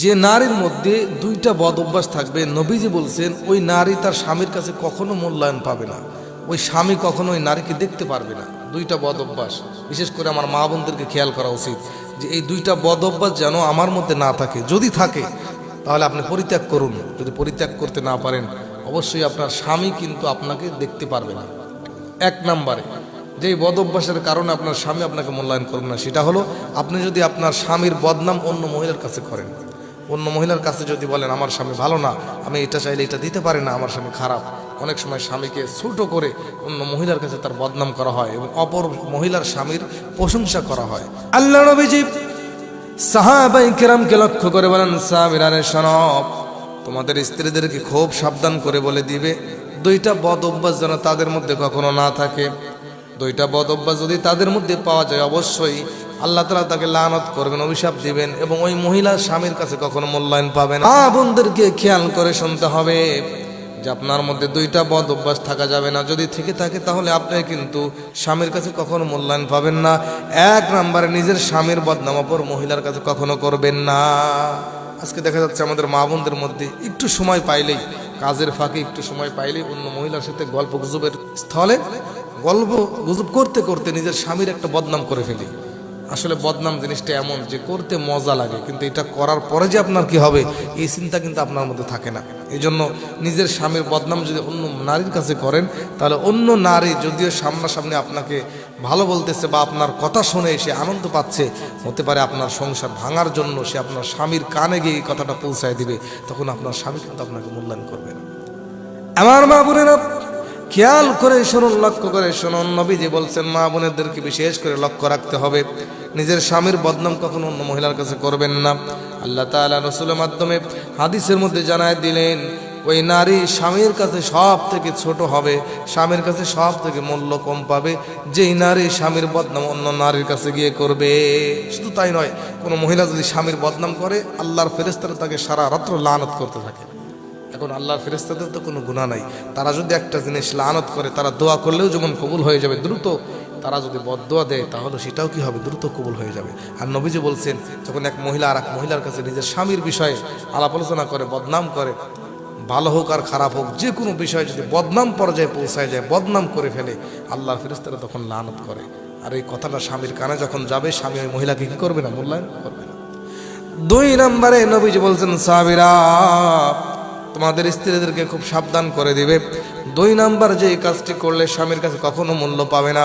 যে নারীর মধ্যে দুইটা বদ অভ্যাস থাকবে। নবীজি বলছেন, ওই নারী তার স্বামীর কাছে কখনো মূল্যায়ন পাবে না। ওই স্বামী কখনো ওই নারীকে দেখতে পারবে না। দুইটা বদ অভ্যাস। বিশেষ করে আমার মা বোনদেরকে খেয়াল করা উচিত যে এই দুইটা বদ অভ্যাস যেন আমার মধ্যে না থাকে। যদি থাকে, তাহলে আপনি পরিত্যাগ করুন। যদি পরিত্যাগ করতে না পারেন, অবশ্যই আপনার স্বামী কিন্তু আপনাকে দেখতে পারবে না। এক নম্বরে, যেই বদ অভ্যাসের কারণে আপনার স্বামী আপনাকে মূল্যায়ন করবে না, সেটা হলো আপনি যদি আপনার স্বামীর বদনাম অন্য মহিলার কাছে করেন। অন্য মহিলার কাছে যদি বলেন, আমার স্বামী ভালো না, আমি এটা চাইলে এটা দিতে পারি না, আমার স্বামী খারাপ। অনেক সময় স্বামীকে ছোট করে অন্য মহিলার কাছে তার বদনাম করা হয় এবং অপর মহিলার স্বামীর প্রশংসা করা হয়। আল্লাহ নবীজি সাহাবাই কেরামকে লক্ষ্য করে বলেন সাহাবিরানের সনব তোমাদের স্ত্রীদেরকে খুব সাবধান করে বলে দিবে, দুইটা বদ অভ্যাস যেন তাদের মধ্যে কখনো না থাকে। দুইটা বদ অভ্যাস যদি তাদের মধ্যে পাওয়া যায়, অবশ্যই আল্লাহ তালা তাকে লানত করবেন, অভিশাপ দিবেন এবং ওই মহিলার স্বামীর কাছে কখনো মূল্যায়ন পাবেন মা বোনদেরকে খেয়াল করে শুনতে হবে যে আপনার মধ্যে দুইটা বদ অভ্যাস থাকা যাবে না। যদি থেকে থাকে তাহলে আপনি কিন্তু স্বামীর কাছে কখনো মূল্যায়ন পাবেন না। এক নম্বরে, নিজের স্বামীর বদনাম অপর মহিলার কাছে কখনো করবেন না। আজকে দেখা যাচ্ছে আমাদের মা বোনদের মধ্যে একটু সময় পাইলেই, কাজের ফাঁকে একটু সময় পাইলেই অন্য মহিলার সাথে গল্প গুজবের স্থলে গল্প গুজব করতে করতে নিজের স্বামীর একটা বদনাম করে ফেলি। আসলে বদনাম জিনিসটা এমন যে করতে মজা লাগে, কিন্তু এটা করার পরে যে আপনার কি হবে, এই চিন্তা কিন্তু আপনার মধ্যে থাকে না। এই জন্য নিজের স্বামীর বদনাম যদি অন্য নারীর কাছে করেন, তাহলে অন্য নারী যদিও সামনাসামনি আপনাকে ভালো বলতেছে বা আপনার কথা শুনে সে আনন্দ পাচ্ছে, হতে পারে আপনার সংসার ভাঙার জন্য সে আপনার স্বামীর কানে গিয়ে এই কথাটা পৌঁছায় দিবে, তখন আপনার স্বামী কিন্তু আপনাকে মূল্যায়ন করবে আমার মা বোনেরা খেয়াল করে শুনুন, লক্ষ্য করে শুনুন। নবীজি বলছেন, মা বোনেদেরকে বিশেষ করে লক্ষ্য রাখতে হবে। নিজের স্বামীর বদনাম কখনো অন্য মহিলার কাছে করবেন না। আল্লাহ তাআলা রসুলের মাধ্যমে হাদিসের মধ্যে জানায় দিলেন, ওই নারী স্বামীর কাছে সব থেকে ছোট হবে, স্বামীর কাছে সব থেকে মূল্য কম পাবে। যেই নারী স্বামীর বদনাম অন্য নারীর কাছে গিয়ে করবে। শুধু তাই নয়, কোনো মহিলা যদি স্বামীর বদনাম করে, আল্লাহর ফেরেস্তারা তাকে সারা রাত্র লানত করতে থাকে। এখন আল্লাহর ফেরেস্তাদের তো কোনো গুণা নাই। তারা যদি একটা জিনিস লানত করে, তারা দোয়া করলেও যেমন কবুল হয়ে যাবে দ্রুত, তারা যদি বদোয়া দেয়, তাহলে সেটাও কি হবে? দ্রুত কবুল হয়ে যাবে। আর নবীজি বলছেন, যখন এক মহিলা আর এক মহিলার কাছে নিজের স্বামীর বিষয়ে আলাপ আলোচনা করে, বদনাম করে, ভালো হোক আর খারাপ হোক, যে কোনো বিষয়ে যদি বদনাম পর্যায়ে পৌঁছায় যায়, বদনাম করে ফেলে, আল্লাহর ফেরেস্তারা তখন লানত করে। আর এই কথাটা স্বামীর কানে যখন যাবে, স্বামী ওই মহিলাকে কি করবে না? মূল্যায়ন করবে না। দুই নম্বরে নবীজি বলছেন, সাবিরা তোমাদের স্ত্রীদেরকে খুব সাবধান করে দিবে। দুই নাম্বার যে এই কাজটি করলে স্বামীর কাছে কখনো মূল্য পাবে না,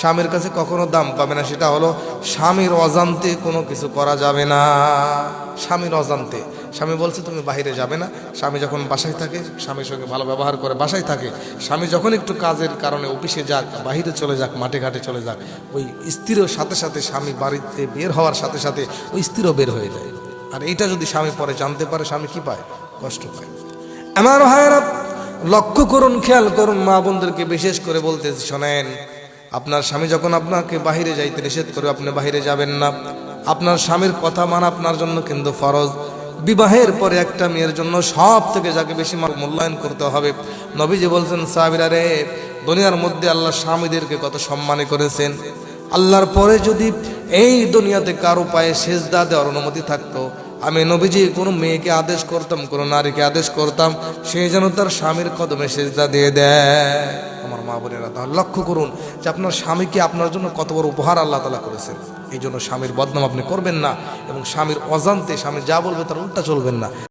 স্বামীর কাছে কখনো দাম পাবে না, সেটা হলো স্বামীর অজান্তে কোনো কিছু করা যাবে না। স্বামীর অজান্তে। স্বামী বলছে, তুমি বাইরে যাবে না। স্বামী যখন বাসায় থাকে, স্বামীর সঙ্গে ভালো ব্যবহার করে বাসায় থাকে, স্বামী যখন একটু কাজের কারণে অফিসে যাক বাইরে চলে যাক, মাঠে ঘাটে চলে যাক, ওই স্ত্রীর সাথে সাথে স্বামী বাড়িতে বের হওয়ার সাথে সাথে ওই স্ত্রীও বের হয়ে যায়। আর এইটা যদি স্বামী পরে জানতে পারে, স্বামী কি পায়? কষ্ট পায়। আমার ভাইয়েরা, লক্ষ্য করুন, খেয়াল করুন, মা বোনদেরকে বিশেষ করে বলতে শোনেন, আপনার স্বামী যখন আপনাকে বাহিরে যাইতে নিষেধ করে আপনি বাহিরে যাবেন না। আপনার স্বামীর কথা মানা আপনার জন্য কিন্তু ফরজ। বিবাহের পরে একটা মেয়ের জন্য সব থেকে যাকে বেশি মূল্যায়ন করতে হবে। নবীজি বলছেন, সাহাবিরা রে, দুনিয়ার মধ্যে আল্লাহ স্বামীদেরকে কত সম্মানী করেছেন। আল্লাহর পরে যদি এই দুনিয়াতে কারও পায়ে সেজদা দেওয়ার অনুমতি থাকতো আমি নবীজি কোনো মেয়েকে আদেশ করতাম, কোনো নারীকে আদেশ করতাম, সে যেন তার স্বামীর কদমে সেজদা দিয়ে দেয়। আমার মা বোনেরা, তাহলে লক্ষ্য করুন যে আপনার স্বামীকে আপনার জন্য কত বড় উপহার আল্লাহ তালা করেছেন। এই জন্য স্বামীর বদনাম আপনি করবেন না এবং স্বামীর অজান্তে স্বামী যা বলবে তার উল্টা চলবেন না।